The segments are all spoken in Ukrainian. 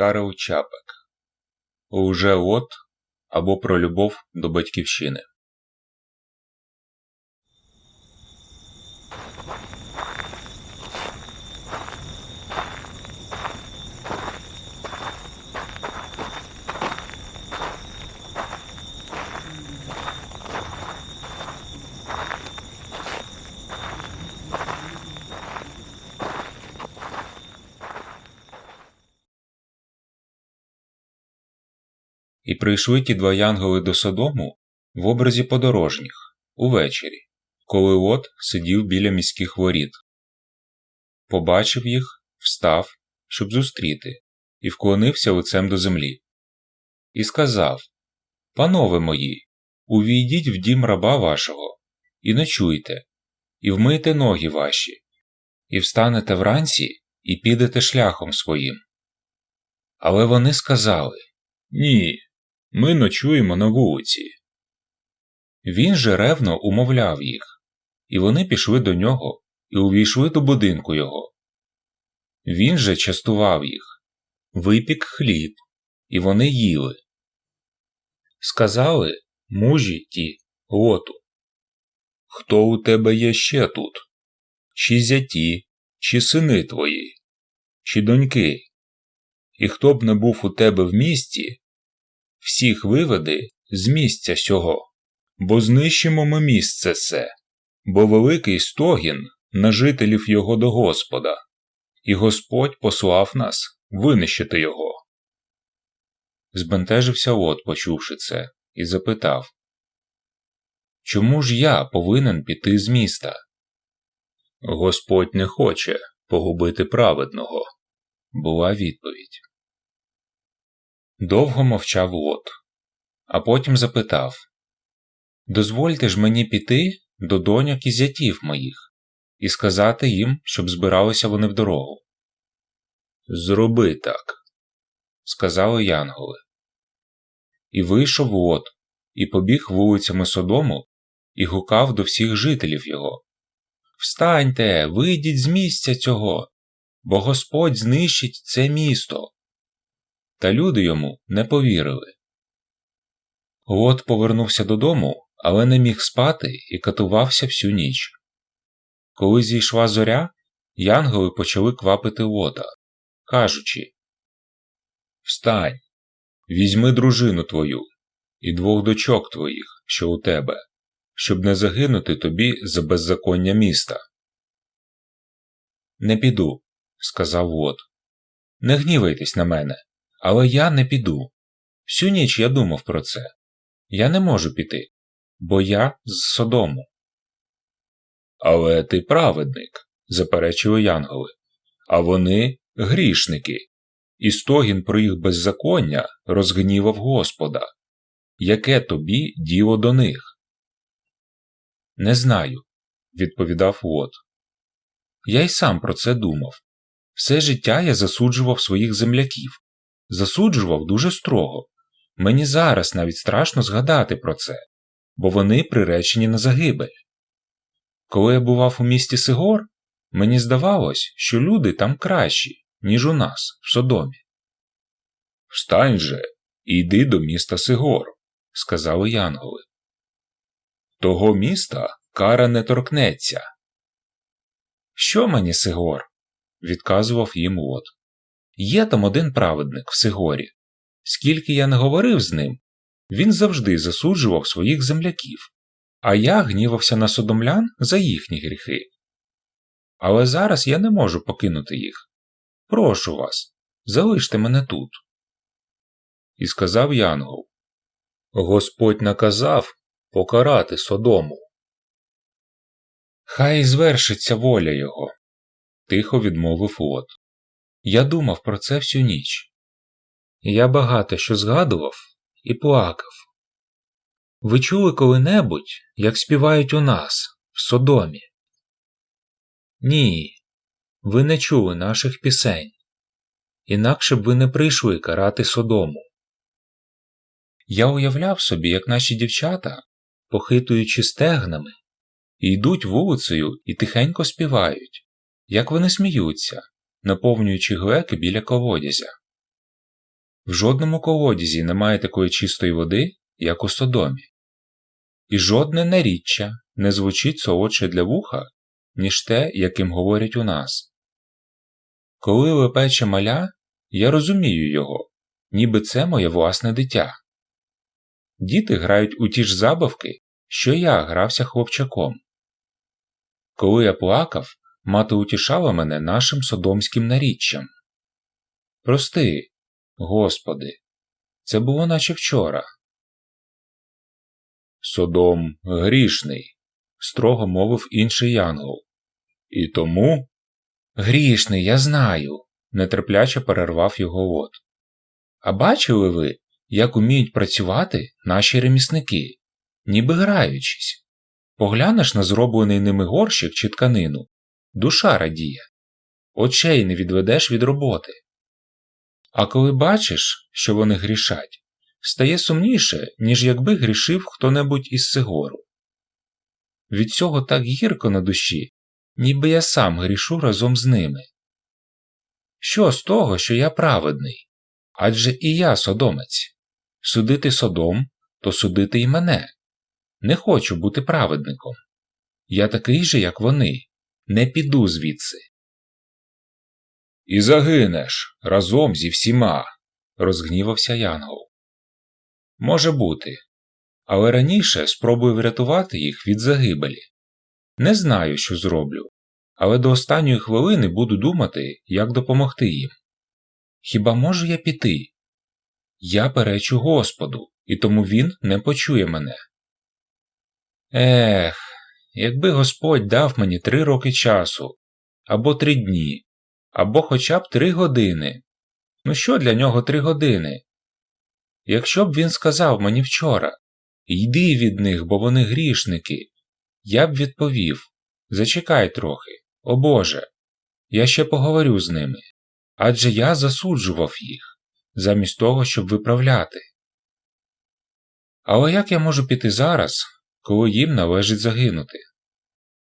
Карл Чапек Уже от або про любов до батьківщини. І прийшли ті два янголи до Содому в образі подорожніх увечері, коли Лот сидів біля міських воріт. Побачив їх, встав, щоб зустріти, і вклонився лицем до землі. І сказав Панове мої, увійдіть в дім раба вашого, і ночуйте, і вмийте ноги ваші, і встанете вранці, і підете шляхом своїм. Але вони сказали Ні, ми ночуємо на вулиці. Він же ревно умовляв їх, і вони пішли до нього і увійшли до будинку його. Він же частував їх, випік хліб, і вони їли. Сказали мужі ті лоту Хто у тебе є ще тут? Чи зяті, чи сини твої, чи доньки? І хто б не був у тебе в місті, всіх виведи з місця сього, бо знищимо ми місце се, бо великий стогін на жителів його до Господа, і Господь послав нас винищити його. Збентежився Лот, почувши це, і запитав Чому ж я повинен піти з міста? Господь не хоче погубити праведного, була відповідь. Довго мовчав Лот, а потім запитав Дозвольте ж мені піти до доньок і зятів моїх і сказати їм, щоб збиралися вони в дорогу. Зроби так, сказали янголи. І вийшов Лот, і побіг вулицями Содому, і гукав до всіх жителів його Встаньте, вийдіть з місця цього, бо Господь знищить це місто. Та люди йому не повірили. Лот повернувся додому, але не міг спати і катувався всю ніч. Коли зійшла зоря, янголи почали квапити Лота, кажучи Встань, візьми дружину твою і двох дочок твоїх, що у тебе, щоб не загинути тобі за беззаконня міста. Не піду, сказав Лот. Не гнівайтесь на мене. Але я не піду. Всю ніч я думав про це. Я не можу піти, бо я з Содому. Але ти праведник, заперечили янголи, а вони грішники, і стогін про їх беззаконня розгнівав Господа. Яке тобі діло до них? Не знаю, відповідав Лот. Я й сам про це думав. Все життя я засуджував своїх земляків, засуджував дуже строго. Мені зараз навіть страшно згадати про це, бо вони приречені на загибель. Коли я бував у місті Сигор, мені здавалось, що люди там кращі, ніж у нас, в Содомі. Встань же і йди до міста Сигор, сказали янголи. Того міста кара не торкнеться. Що мені Сигор? відказував їм Лот. Є там один праведник в Сигорі. Скільки я не говорив з ним, він завжди засуджував своїх земляків, а я гнівався на содомлян за їхні гріхи. Але зараз я не можу покинути їх. Прошу вас, залиште мене тут. І сказав Янгол Господь наказав покарати Содому. Хай звершиться воля його, тихо відмовив Лот. Я думав про це всю ніч. Я багато що згадував і плакав. Ви чули коли-небудь, як співають у нас, в Содомі? Ні, ви не чули наших пісень, інакше б ви не прийшли карати Содому. Я уявляв собі, як наші дівчата, похитуючи стегнами, йдуть вулицею і тихенько співають, як вони сміються, наповнюючи глеки біля колодязя. В жодному колодязі немає такої чистої води, як у Содомі. І жодне наріччя не звучить солодше для вуха, ніж те, яким говорять у нас. Коли лепече маля, я розумію його, ніби це моє власне дитя. Діти грають у ті ж забавки, що я грався хлопчаком. Коли я плакав, мати утішала мене нашим содомським наріччям. Прости, Господи, це було наче вчора. Содом грішний, строго мовив інший янгол. І тому. Грішний, я знаю, нетерпляче перервав його лот. А бачили ви, як уміють працювати наші ремісники, ніби граючись? Поглянеш на зроблений ними горщик чи тканину, душа радіє, очей не відведеш від роботи. А коли бачиш, що вони грішать, стає сумніше, ніж якби грішив хто-небудь із Сигору. Від цього так гірко на душі, ніби я сам грішу разом з ними. Що з того, що я праведний? Адже і я содомець. Судити содом, то судити і мене. Не хочу бути праведником. Я такий же, як вони, не піду звідси. І загинеш разом зі всіма, розгнівався Янгол. Може бути, але раніше спробую врятувати їх від загибелі. Не знаю, що зроблю, але до останньої хвилини буду думати, як допомогти їм. Хіба можу я піти? Я перечу Господу, і тому він не почує мене. Ех, якби Господь дав мені три роки часу, або три дні, або хоча б три години. Ну що для нього три години? Якщо б він сказав мені вчора йди від них, бо вони грішники, я б відповів Зачекай трохи, о Боже, я ще поговорю з ними, адже я засуджував їх, замість того, щоб виправляти. Але як я можу піти зараз, коли їм належить загинути?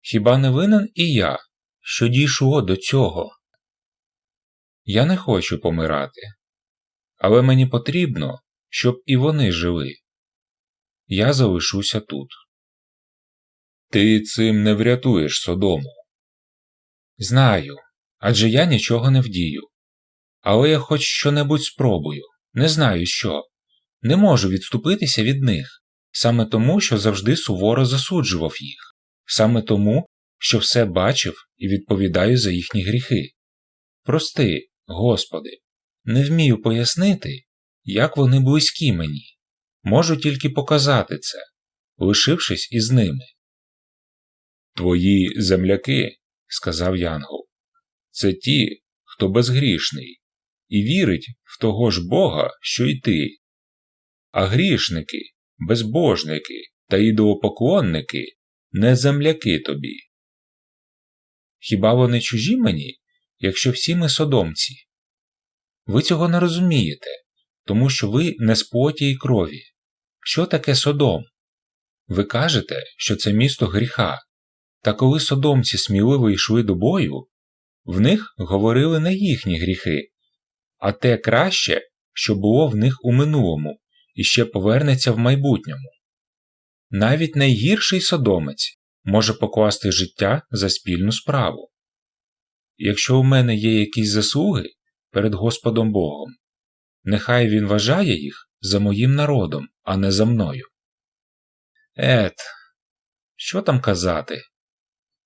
Хіба не винен і я, що дійшло до цього? Я не хочу помирати, але мені потрібно, щоб і вони жили. Я залишуся тут. Ти цим не врятуєш Содому. Знаю, адже я нічого не вдію. Але я хоч що-небудь спробую, не знаю що. Не можу відступитися від них, саме тому, що завжди суворо засуджував їх, саме тому, що все бачив і відповідаю за їхні гріхи. Прости, Господи, не вмію пояснити, як вони близькі мені, можу тільки показати це, лишившись із ними. Твої земляки, сказав Янгол, це ті, хто безгрішний, і вірить в того ж Бога, що й ти. А грішники, безбожники та ідолопоклонники не земляки тобі. Хіба вони чужі мені, якщо всі ми содомці? Ви цього не розумієте, тому що ви не з плоті й крові. Що таке Содом? Ви кажете, що це місто гріха, та коли содомці сміливо йшли до бою, в них говорили не їхні гріхи, а те краще, що було в них у минулому і ще повернеться в майбутньому. Навіть найгірший содомець може покласти життя за спільну справу. Якщо у мене є якісь заслуги перед Господом Богом, нехай він вважає їх за моїм народом, а не за мною. Ет, що там казати?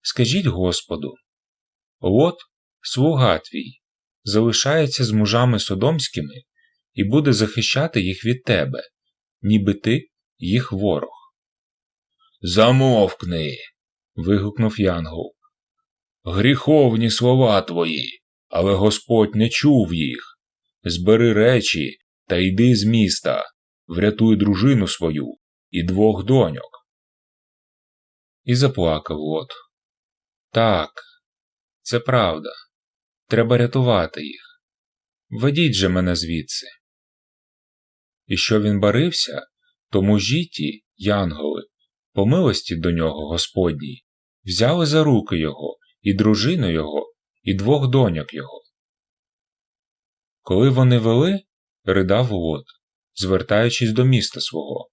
Скажіть Господу от слуга твій, залишається з мужами содомськими і буде захищати їх від тебе, ніби ти їх ворог. Замовкни. вигукнув Янгол. Гріховні слова твої, але Господь не чув їх. Збери речі та йди з міста, врятуй дружину свою і двох доньок. І заплакав Лот. Так, це правда. Треба рятувати їх. Ведіть же мене звідси. І що він барився, то мужі ті, янголи, по милості до нього Господній, взяли за руки його, і дружину його, і двох доньок його. Коли вони вели, ридав Лот, звертаючись до міста свого.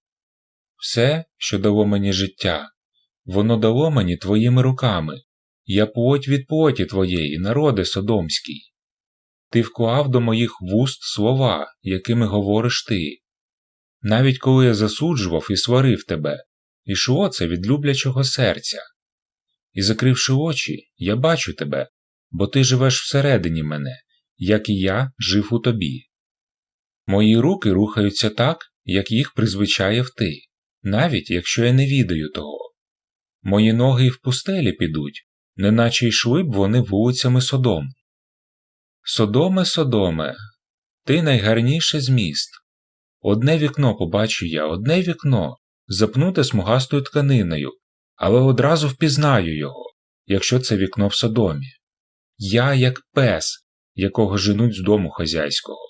Все, що дало мені життя, воно дало мені твоїми руками, я плоть від плоті твоєї, народи Содомський. Ти вклав до моїх вуст слова, якими говориш ти. Навіть коли я засуджував і сварив тебе, ішло це від люблячого серця. І, закривши очі, я бачу тебе, бо ти живеш всередині мене, як і я жив у тобі. Мої руки рухаються так, як їх призвичаєв ти, навіть якщо я не відаю того. Мої ноги й в пустелі підуть, неначе йшли б вони вулицями Содому. Содоме, Содоме, ти найгарніше з міст. Одне вікно побачу я, одне вікно, запнуте смугастою тканиною, але одразу впізнаю його, якщо це вікно в Содомі. Я, як пес, якого женуть з дому хазяйського.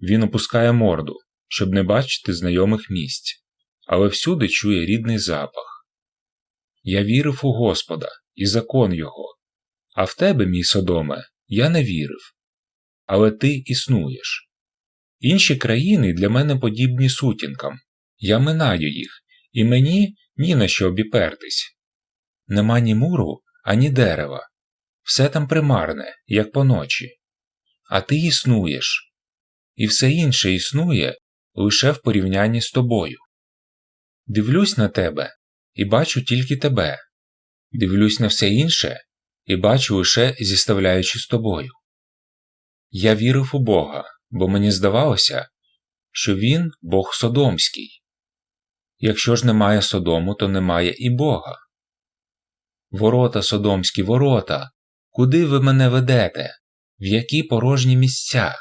Він опускає морду, щоб не бачити знайомих місць, але всюди чує рідний запах. Я вірив у Господа і закон його, а в тебе, мій Содоме, я не вірив. Але ти існуєш. Інші країни для мене подібні сутінкам, я минаю їх, і мені ні на що обіпертись. Нема ні муру, ані дерева, все там примарне, як поночі. А ти існуєш, і все інше існує лише в порівнянні з тобою. Дивлюсь на тебе і бачу тільки тебе, дивлюсь на все інше і бачу лише зіставляючи з тобою. Я вірив у Бога, бо мені здавалося, що він Бог Содомський. Якщо ж немає Содому, то немає і Бога. Ворота Содомські ворота, куди ви мене ведете, в які порожні місця?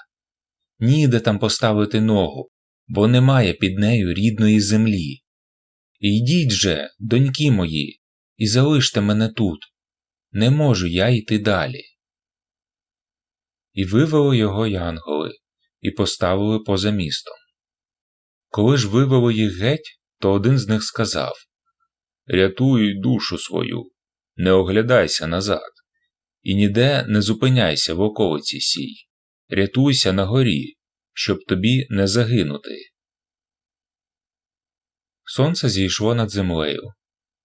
Ніде там поставити ногу, бо немає під нею рідної землі. Йдіть же, доньки мої, і залиште мене тут. Не можу я йти далі. І вивели його янголи, і поставили поза містом. Коли ж вивели їх геть, то один з них сказав Рятуй душу свою, не оглядайся назад, і ніде не зупиняйся в околиці сій, рятуйся на горі, щоб тобі не загинути. Сонце зійшло над землею,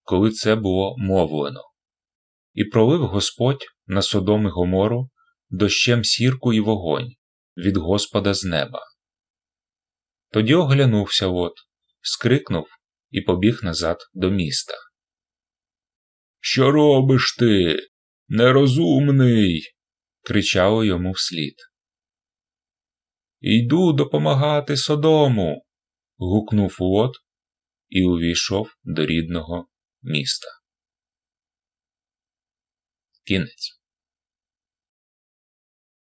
коли це було мовлено, і пролив Господь на Содом і Гомору дощем сірку і вогонь від Господа з неба. Тоді оглянувся Лот, скрикнув і побіг назад до міста. Що робиш ти, нерозумний? кричало йому вслід. Йду допомагати Содому. гукнув Лот і увійшов до рідного міста. Кінець.